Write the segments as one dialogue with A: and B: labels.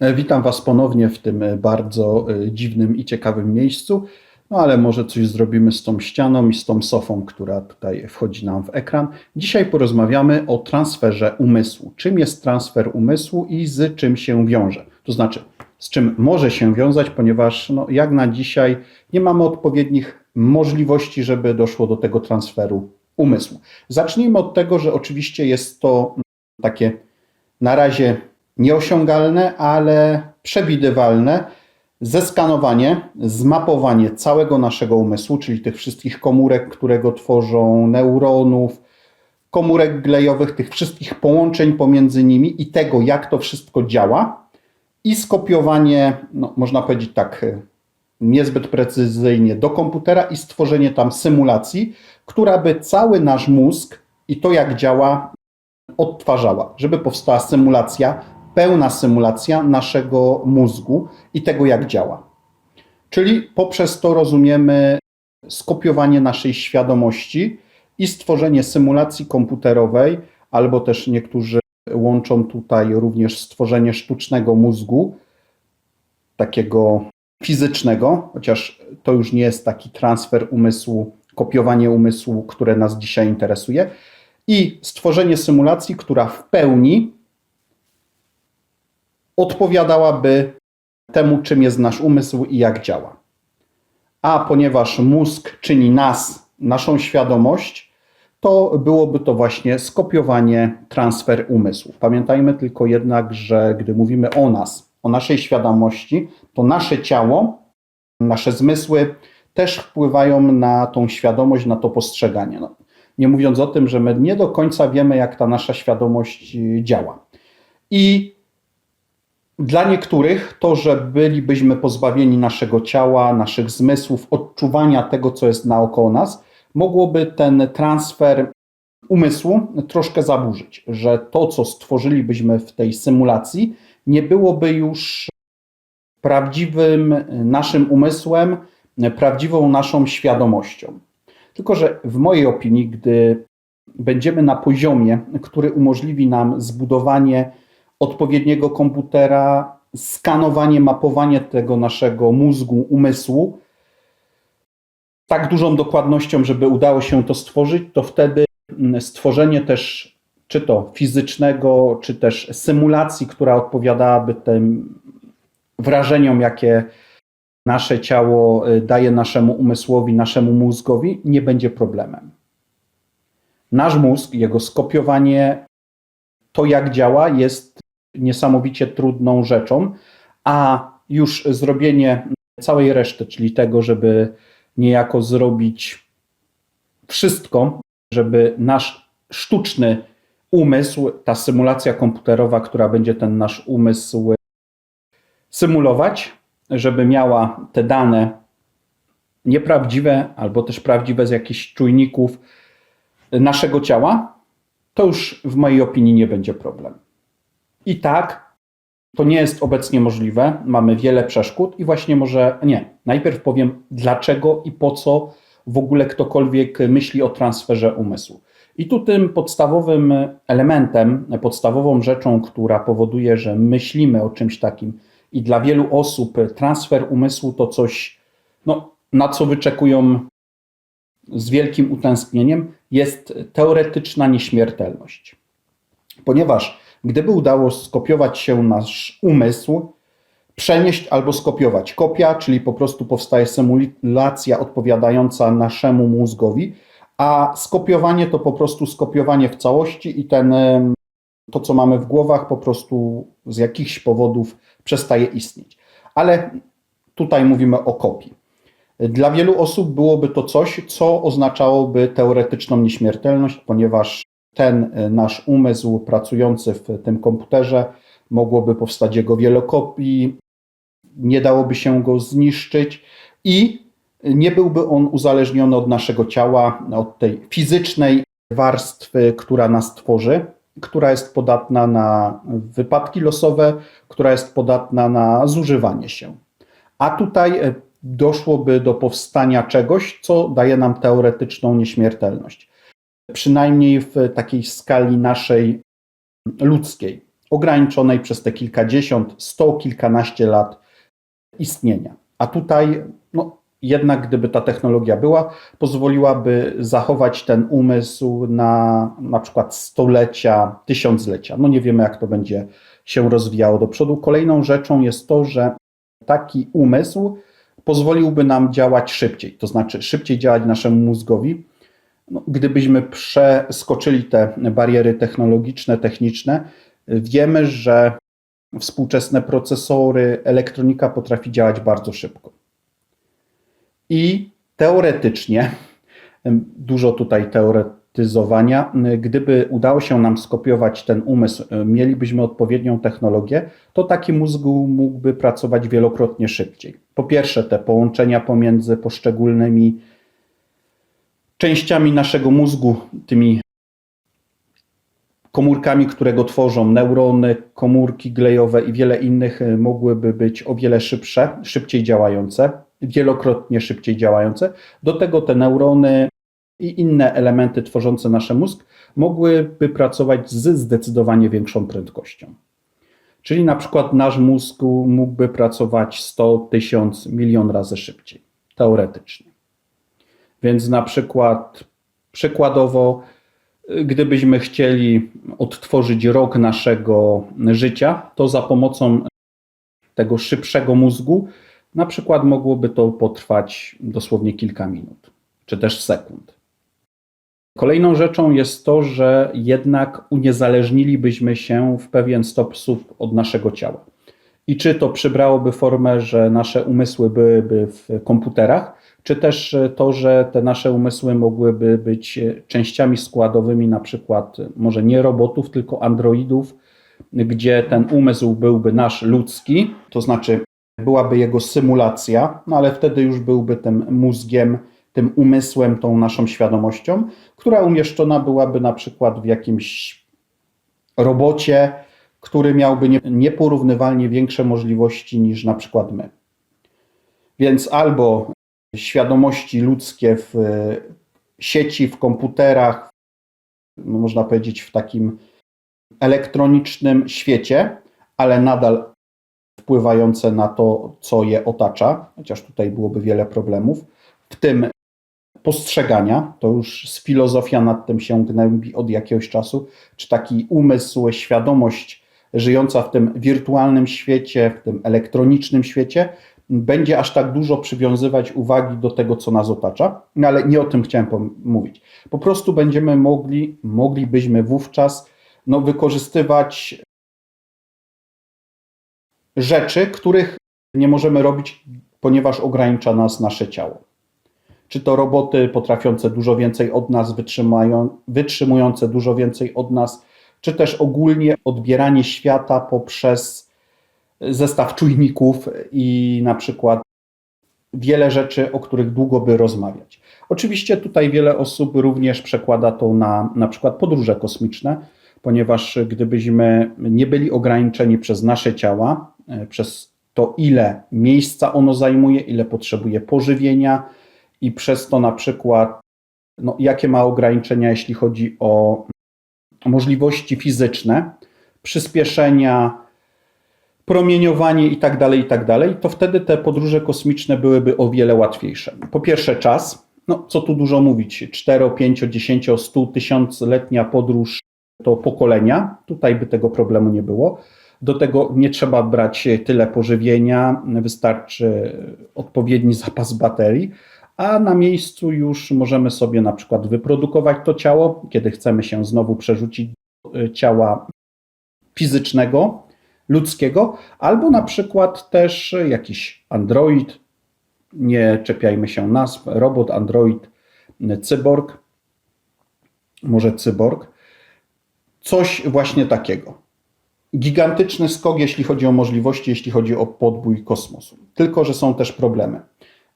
A: E, Witam Was ponownie w tym e, bardzo e, dziwnym i ciekawym miejscu. No ale może coś zrobimy z tą ścianą i z tą sofą, która tutaj wchodzi nam w ekran. Dzisiaj porozmawiamy o transferze umysłu. Czym jest transfer umysłu i z czym się wiąże? To znaczy, z czym może się wiązać, ponieważ no, jak na dzisiaj nie mamy odpowiednich możliwości, żeby doszło do tego transferu umysłu. Zacznijmy od tego, że oczywiście jest to takie na razie nieosiągalne, ale przewidywalne zeskanowanie, zmapowanie całego naszego umysłu, czyli tych wszystkich komórek, które go tworzą, neuronów, komórek glejowych, tych wszystkich połączeń pomiędzy nimi i tego, jak to wszystko działa, i skopiowanie, no, można powiedzieć tak, e, niezbyt precyzyjnie do komputera i stworzenie tam symulacji, która by cały nasz mózg i to, jak działa, odtwarzała, żeby powstała symulacja, pełna symulacja naszego mózgu i tego, jak działa. Czyli poprzez to rozumiemy skopiowanie naszej świadomości i stworzenie symulacji komputerowej, albo też niektórzy łączą tutaj również stworzenie sztucznego mózgu, takiego fizycznego, chociaż to już nie jest taki transfer umysłu, kopiowanie umysłu, które nas dzisiaj interesuje, i stworzenie symulacji, która w pełni odpowiadałaby temu, czym jest nasz umysł i jak działa. A ponieważ mózg czyni nas, naszą świadomość, to byłoby to właśnie skopiowanie, transfer umysłu. Pamiętajmy tylko jednak, że gdy mówimy o nas, o naszej świadomości, to nasze ciało, nasze zmysły też wpływają na tą świadomość, na to postrzeganie. No, nie mówiąc o tym, że my nie do końca wiemy, jak ta nasza świadomość działa. I dla niektórych to, że bylibyśmy pozbawieni naszego ciała, naszych zmysłów, odczuwania tego, co jest naokoło nas, mogłoby ten transfer umysłu troszkę zaburzyć, że to, co stworzylibyśmy w tej symulacji, nie byłoby już prawdziwym naszym umysłem, prawdziwą naszą świadomością. Tylko, że w mojej opinii, gdy będziemy na poziomie, który umożliwi nam zbudowanie odpowiedniego komputera, skanowanie, mapowanie tego naszego mózgu, umysłu, tak dużą dokładnością, żeby udało się to stworzyć, to wtedy stworzenie też, czy to fizycznego, czy też symulacji, która odpowiadałaby tym wrażeniom, jakie nasze ciało y, daje naszemu umysłowi, naszemu mózgowi, nie będzie problemem. Nasz mózg, jego skopiowanie, to jak działa, jest niesamowicie trudną rzeczą, a już zrobienie całej reszty, czyli tego, żeby niejako zrobić wszystko, żeby nasz sztuczny umysł, ta symulacja komputerowa, która będzie ten nasz umysł symulować, żeby miała te dane nieprawdziwe albo też prawdziwe z jakichś czujników naszego ciała, to już w mojej opinii nie będzie problem. I tak to nie jest obecnie możliwe. Mamy wiele przeszkód i właśnie może nie. Najpierw powiem, dlaczego i po co w ogóle ktokolwiek myśli o transferze umysłu. I tu tym podstawowym elementem, podstawową rzeczą, która powoduje, że myślimy o czymś takim, i dla wielu osób transfer umysłu to coś, no, na co wyczekują z wielkim utęsknieniem, jest teoretyczna nieśmiertelność. Ponieważ gdyby udało skopiować się nasz umysł, przenieść albo skopiować. Kopia, czyli po prostu powstaje symulacja odpowiadająca naszemu mózgowi, a skopiowanie to po prostu skopiowanie w całości i ten, to, co mamy w głowach, po prostu z jakichś powodów przestaje istnieć. Ale tutaj mówimy o kopii. Dla wielu osób byłoby to coś, co oznaczałoby teoretyczną nieśmiertelność, ponieważ ten nasz umysł pracujący w tym komputerze mogłoby powstać jego wiele kopii, nie dałoby się go zniszczyć i nie byłby on uzależniony od naszego ciała, od tej fizycznej warstwy, która nas tworzy, która jest podatna na wypadki losowe, która jest podatna na zużywanie się. A tutaj e, doszłoby do powstania czegoś, co daje nam teoretyczną nieśmiertelność. Przynajmniej w takiej skali naszej ludzkiej. ograniczonej przez te kilkadziesiąt, sto, kilkanaście lat istnienia. A tutaj, no, jednak gdyby ta technologia była, pozwoliłaby zachować ten umysł na na przykład stulecia, tysiąclecia. No nie wiemy, jak to będzie się rozwijało do przodu. Kolejną rzeczą jest to, że taki umysł pozwoliłby nam działać szybciej, to znaczy szybciej działać naszemu mózgowi. No, gdybyśmy przeskoczyli te bariery technologiczne, techniczne, wiemy, że współczesne procesory, elektronika potrafi działać bardzo szybko. I teoretycznie, dużo tutaj teoretyzowania, gdyby udało się nam skopiować ten umysł, mielibyśmy odpowiednią technologię, to taki mózg mógłby pracować wielokrotnie szybciej. Po pierwsze, te połączenia pomiędzy poszczególnymi częściami naszego mózgu, tymi komórkami, które go tworzą, neurony, komórki glejowe i wiele innych mogłyby być o wiele szybsze, szybciej działające, wielokrotnie szybciej działające. Do tego te neurony i inne elementy tworzące nasz mózg mogłyby pracować z zdecydowanie większą prędkością. Czyli na przykład nasz mózg mógłby pracować 100, 1000, milion razy szybciej, teoretycznie. Więc na przykład, przykładowo, gdybyśmy chcieli odtworzyć rok naszego życia, to za pomocą tego szybszego mózgu, na przykład mogłoby to potrwać dosłownie kilka minut, czy też sekund. Kolejną rzeczą jest to, że jednak uniezależnilibyśmy się w pewien sposób od naszego ciała. I czy to przybrałoby formę, że nasze umysły byłyby w komputerach, czy też to, że te nasze umysły mogłyby być częściami składowymi, na przykład może nie robotów, tylko androidów, gdzie ten umysł byłby nasz ludzki, to znaczy byłaby jego symulacja, no ale wtedy już byłby tym mózgiem, tym umysłem, tą naszą świadomością, która umieszczona byłaby na przykład w jakimś robocie, który miałby nieporównywalnie większe możliwości niż na przykład my. Więc albo świadomości ludzkie w sieci, w komputerach, no można powiedzieć w takim elektronicznym świecie, ale nadal wpływające na to, co je otacza, chociaż tutaj byłoby wiele problemów, w tym postrzegania, to już z filozofia nad tym się gnębi od jakiegoś czasu, czy taki umysł, świadomość żyjąca w tym wirtualnym świecie, w tym elektronicznym świecie, będzie aż tak dużo przywiązywać uwagi do tego, co nas otacza, no ale nie o tym chciałem mówić. Po prostu będziemy mogli, moglibyśmy wówczas no, wykorzystywać rzeczy, których nie możemy robić, ponieważ ogranicza nas nasze ciało. Czy to roboty potrafiące dużo więcej od nas, wytrzymujące dużo więcej od nas, czy też ogólnie odbieranie świata poprzez zestaw czujników i na przykład wiele rzeczy, o których długo by rozmawiać. Oczywiście tutaj wiele osób również przekłada to na na przykład podróże kosmiczne, ponieważ gdybyśmy nie byli ograniczeni przez nasze ciała, przez to ile miejsca ono zajmuje, ile potrzebuje pożywienia i przez to na przykład no, jakie ma ograniczenia, jeśli chodzi o możliwości fizyczne, przyspieszenia, promieniowanie i tak dalej, i tak dalej, to wtedy te podróże kosmiczne byłyby o wiele łatwiejsze. Po pierwsze czas, no co tu dużo mówić, 4, 5, 10, 100 tysiącletnia podróż to pokolenia, tutaj by tego problemu nie było. Do tego nie trzeba brać tyle pożywienia, wystarczy odpowiedni zapas baterii, a na miejscu już możemy sobie na przykład wyprodukować to ciało, kiedy chcemy się znowu przerzucić do ciała fizycznego, ludzkiego, albo na przykład też jakiś android, nie czepiajmy się nazw, robot, android, cyborg, może cyborg, coś właśnie takiego. Gigantyczny skok, jeśli chodzi o możliwości, jeśli chodzi o podbój kosmosu. Tylko, że są też problemy.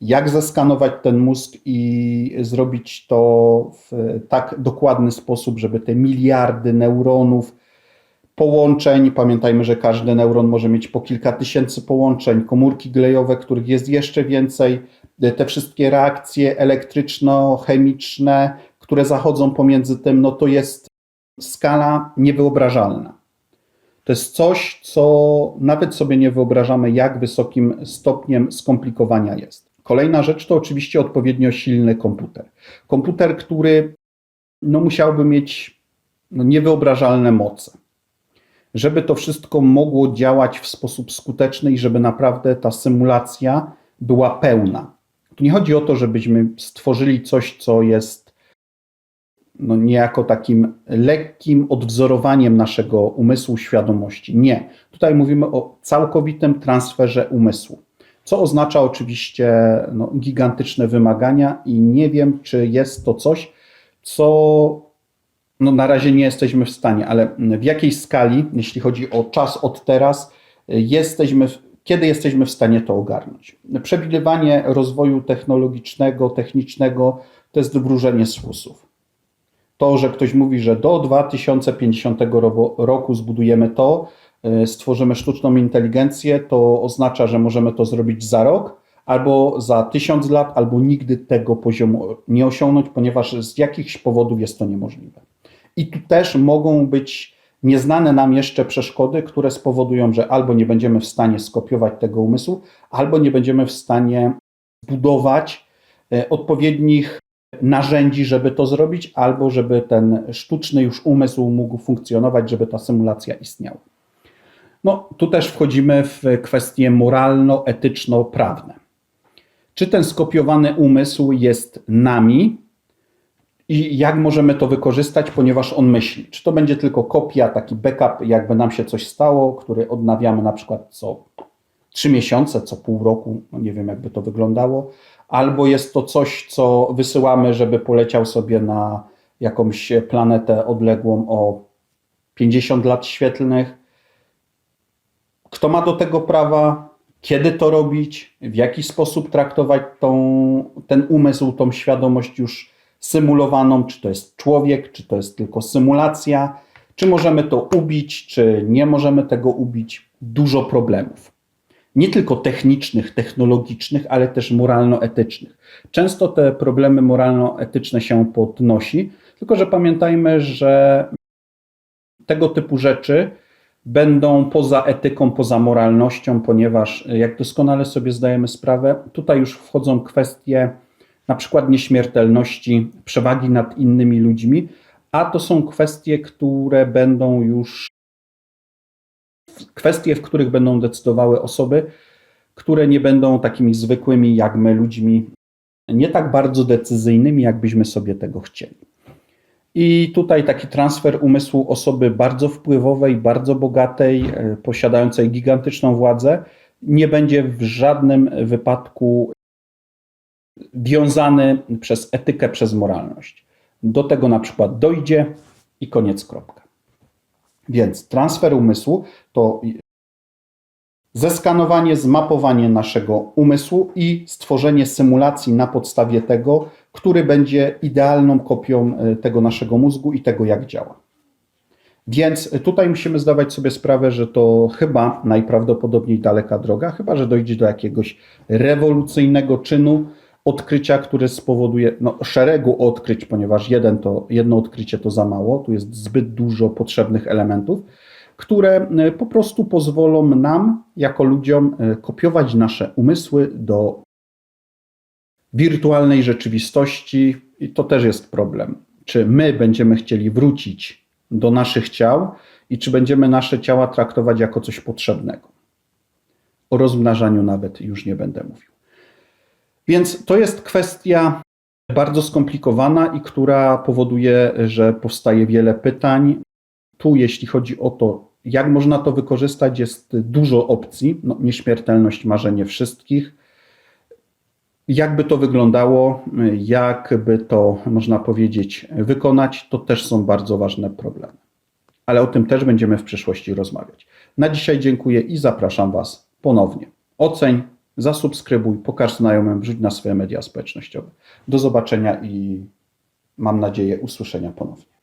A: Jak zeskanować ten mózg i zrobić to w tak dokładny sposób, żeby te miliardy neuronów, połączeń. Pamiętajmy, że każdy neuron może mieć po kilka tysięcy połączeń, komórki glejowe, których jest jeszcze więcej, te wszystkie reakcje elektryczno-chemiczne, które zachodzą pomiędzy tym, no to jest skala niewyobrażalna. To jest coś, co nawet sobie nie wyobrażamy, jak wysokim stopniem skomplikowania jest. Kolejna rzecz to oczywiście odpowiednio silny komputer. Komputer, który no, musiałby mieć no, niewyobrażalne moce. Żeby to wszystko mogło działać w sposób skuteczny i żeby naprawdę ta symulacja była pełna. Tu nie chodzi o to, żebyśmy stworzyli coś, co jest no, niejako takim lekkim odwzorowaniem naszego umysłu, świadomości. Nie. Tutaj mówimy o całkowitym transferze umysłu, co oznacza oczywiście no, gigantyczne wymagania, i nie wiem, czy jest to coś, co no, na razie nie jesteśmy w stanie, ale w jakiej skali, jeśli chodzi o czas od teraz, jesteśmy, kiedy jesteśmy w stanie to ogarnąć? Przewidywanie rozwoju technologicznego, technicznego to jest wróżenie z fusów. To, że ktoś mówi, że do 2050 roku zbudujemy to, y, stworzymy sztuczną inteligencję, to oznacza, że możemy to zrobić za rok, albo za tysiąc lat, albo nigdy tego poziomu nie osiągnąć, ponieważ z jakichś powodów jest to niemożliwe. I tu też mogą być nieznane nam jeszcze przeszkody, które spowodują, że albo nie będziemy w stanie skopiować tego umysłu, albo nie będziemy w stanie budować e, odpowiednich narzędzi, żeby to zrobić, albo żeby ten sztuczny już umysł mógł funkcjonować, żeby ta symulacja istniała. No, tu też wchodzimy w kwestie moralno-etyczno-prawne. Czy ten skopiowany umysł jest nami, i jak możemy to wykorzystać, ponieważ on myśli. Czy to będzie tylko kopia, taki backup, jakby nam się coś stało, który odnawiamy na przykład co trzy miesiące, co pół roku, no nie wiem jakby to wyglądało, albo jest to coś, co wysyłamy, żeby poleciał sobie na jakąś planetę odległą o 50 lat świetlnych. Kto ma do tego prawa? Kiedy to robić? W jaki sposób traktować tą, ten umysł, tą świadomość już symulowaną, czy to jest człowiek, czy to jest tylko symulacja, czy możemy to ubić, czy nie możemy tego ubić. Dużo problemów. Nie tylko technicznych, technologicznych, ale też moralno-etycznych. Często te problemy moralno-etyczne się podnosi, tylko że pamiętajmy, że tego typu rzeczy będą poza etyką, poza moralnością, ponieważ, jak doskonale sobie zdajemy sprawę, tutaj już wchodzą kwestie na przykład nieśmiertelności, przewagi nad innymi ludźmi, a to są kwestie, które będą już kwestie, w których będą decydowały osoby, które nie będą takimi zwykłymi jak my ludźmi, nie tak bardzo decyzyjnymi, jakbyśmy sobie tego chcieli. I tutaj taki transfer umysłu osoby bardzo wpływowej, bardzo bogatej, e, posiadającej gigantyczną władzę, nie będzie w żadnym wypadku wiązany przez etykę, przez moralność. Do tego na przykład dojdzie i koniec kropka. Więc transfer umysłu to zeskanowanie, zmapowanie naszego umysłu i stworzenie symulacji na podstawie tego, który będzie idealną kopią e, tego naszego mózgu i tego, jak działa. Więc tutaj musimy zdawać sobie sprawę, że to chyba najprawdopodobniej daleka droga, chyba że dojdzie do jakiegoś rewolucyjnego czynu, odkrycia, które spowoduje no, szeregu odkryć, ponieważ jeden to, jedno odkrycie to za mało, tu jest zbyt dużo potrzebnych elementów, które e, po prostu pozwolą nam, jako ludziom, e, kopiować nasze umysły do wirtualnej rzeczywistości, i to też jest problem. Czy my będziemy chcieli wrócić do naszych ciał i czy będziemy nasze ciała traktować jako coś potrzebnego? O rozmnażaniu nawet już nie będę mówił. Więc to jest kwestia bardzo skomplikowana i która powoduje, że powstaje wiele pytań. Tu, jeśli chodzi o to, jak można to wykorzystać, jest dużo opcji. No, nieśmiertelność marzenie wszystkich. Jakby to wyglądało, jakby to można powiedzieć wykonać, to też są bardzo ważne problemy. Ale o tym też będziemy w przyszłości rozmawiać. Na dzisiaj dziękuję i zapraszam Was ponownie. Oceń, zasubskrybuj, pokaż znajomym, wrzuć na swoje media społecznościowe. Do zobaczenia i mam nadzieję usłyszenia ponownie.